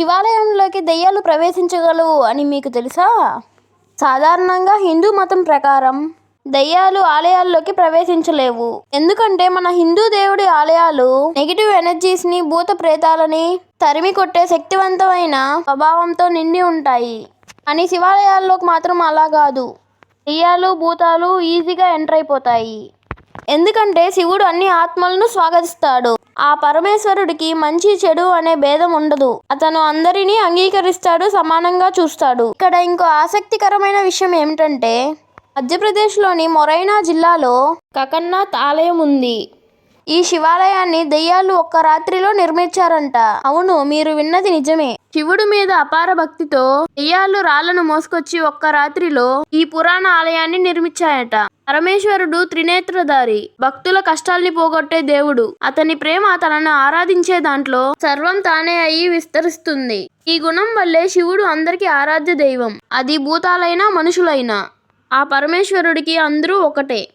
శివాలయంలోకి దెయ్యాలు ప్రవేశించగలవు అని మీకు తెలుసా? సాధారణంగా హిందూ మతం ప్రకారం దెయ్యాలు ఆలయాల్లోకి ప్రవేశించలేవు. ఎందుకంటే మన హిందూ దేవుడి ఆలయాలు నెగిటివ్ ఎనర్జీస్ని భూత ప్రేతాలని తరిమి కొట్టే శక్తివంతమైన స్వభావంతో నిండి ఉంటాయి. కానీ శివాలయాల్లోకి మాత్రం అలా కాదు. దెయ్యాలు భూతాలు ఈజీగా ఎంటర్ అయిపోతాయి. ఎందుకంటే శివుడు అన్ని ఆత్మలను స్వాగతిస్తాడు. ఆ పరమేశ్వరుడికి మంచి చెడు అనే భేదం ఉండదు. అతను అందరినీ అంగీకరిస్తాడు సమానంగా చూస్తాడు. ఇక్కడ ఇంకో ఆసక్తికరమైన విషయం ఏమిటంటే మధ్యప్రదేశ్లోని మొరైనా జిల్లాలో కకన్నాథ్ ఆలయం ఉంది. ఈ శివాలయాన్ని దెయ్యాలు ఒక్క రాత్రిలో నిర్మించారంట. అవును మీరు విన్నది నిజమే. శివుడి మీద అపార భక్తితో దెయ్యాలు రాళ్ళను మోసుకొచ్చి ఒక్క రాత్రిలో ఈ పురాణ ఆలయాన్ని నిర్మించాయట. పరమేశ్వరుడు త్రినేత్రధారి భక్తుల కష్టాల్ని పోగొట్టే దేవుడు. అతని ప్రేమ తనను ఆరాధించే దాంట్లో సర్వం తానే అయి విస్తరిస్తుంది. ఈ గుణం వల్లే శివుడు అందరికీ ఆరాధ్య దైవం. అది భూతాలైనా మనుషులైనా. ఆ పరమేశ్వరుడికి అందరూ ఒకటే.